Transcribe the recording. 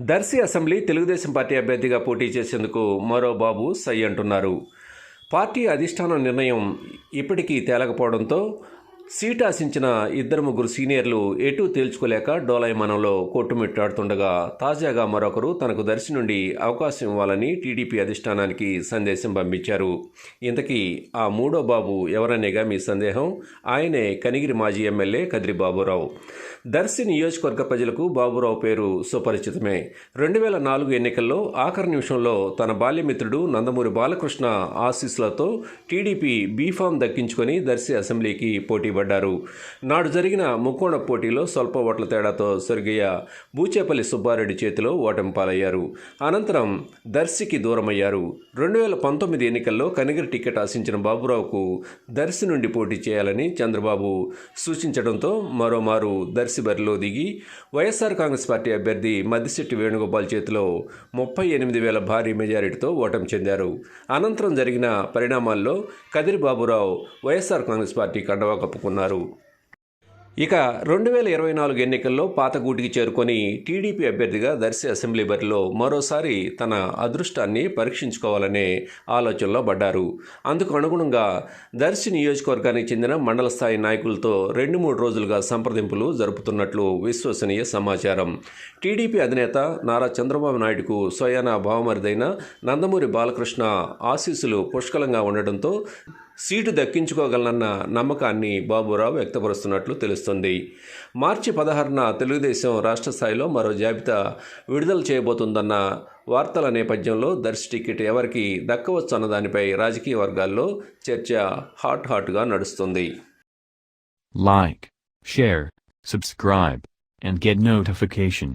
Darsi assembly Telugu Desam party అభ్యర్థిగా పోటీ చేసేందుకు మరో బాబు సై అంటున్నారు. పార్టీ అధిష్టానం నిర్ణయం ఇప్పటికీ తేలకపోవడంతో సీట్ ఆశించిన ఇద్దరు ముగ్గురు సీనియర్లు ఎటూ తేల్చుకోలేక డోలాయమానంలో కొట్టుమిట్టాడుతుండగా తాజాగా మరొకరు తనకు దర్శి నుండి అవకాశం ఇవ్వాలని టీడీపీ అధిష్టానానికి సందేశం పంపించారు. ఇంతకీ ఆ మూడో బాబు ఎవరనేగా మీ సందేహం? ఆయనే కనిగిరి మాజీ ఎమ్మెల్యే కదిరి బాబురావు. దర్శి నియోజకవర్గ ప్రజలకు బాబురావు పేరు సుపరిచితమే. రెండు వేల నాలుగు ఎన్నికల్లో ఆఖరి నిమిషంలో తన బాల్యమిత్రుడు నందమూరి బాలకృష్ణ ఆశీస్సులతో టీడీపీ బీఫామ్ దక్కించుకొని దర్శి అసెంబ్లీకి పోటీ నిలబడ్డారు నాడు జరిగిన ముక్కోణ పోటీలో స్వల్ప ఓట్ల తేడాతో స్వర్గీయ బూచేపల్లి సుబ్బారెడ్డి చేతిలో ఓటమి పాలయ్యారు అనంతరం దర్శికి దూరమయ్యారు. రెండు వేల పంతొమ్మిది ఎన్నికల్లో కనిగిరి టికెట్ ఆశించిన బాబురావుకు దర్శి నుండి పోటీ చేయాలని చంద్రబాబు సూచించడంతో మరోమారు దర్శి బరిలో దిగి వైఎస్ఆర్ కాంగ్రెస్ పార్టీ అభ్యర్థి మద్దిశెట్టి వేణుగోపాల్ చేతిలో ముప్పై ఎనిమిది వేల భారీ మెజారిటీతో ఓటమి చెందారు. అనంతరం జరిగిన పరిణామాల్లో Kadiri Baburao YSR Congress party కండవా కప్పుకున్నారు ఇక రెండు వేల ఇరవై నాలుగు ఎన్నికల్లో పాతగూటికి చేరుకొని టీడీపీ అభ్యర్థిగా దర్శి అసెంబ్లీ బరిలో మరోసారి తన అదృష్టాన్ని పరీక్షించుకోవాలనే ఆలోచనలో పడ్డారు. అందుకు అనుగుణంగా దర్శి నియోజకవర్గానికి చెందిన మండల స్థాయి నాయకులతో రెండు మూడు రోజులుగా సంప్రదింపులు జరుపుతున్నట్లు విశ్వసనీయ సమాచారం. టీడీపీ అధినేత నారా చంద్రబాబు నాయుడుకు స్వయానా భావమరిదైన నందమూరి బాలకృష్ణ ఆశీస్సులు పుష్కలంగా ఉండడంతో సీటు దక్కించుకోగలనన్న నమ్మకాన్ని బాబురావు వ్యక్తపరుస్తున్నట్లు తెలుస్తుంది. మార్చి పదహారున తెలుగుదేశం రాష్ట్ర స్థాయిలో మరో జాబితా విడుదల చేయబోతుందన్న వార్తల నేపథ్యంలో దర్శి టికెట్ ఎవరికి దక్కవచ్చు అన్న దానిపై రాజకీయ వర్గాల్లో చర్చ హాట్ హాట్గా నడుస్తుంది. Like share subscribe and get notification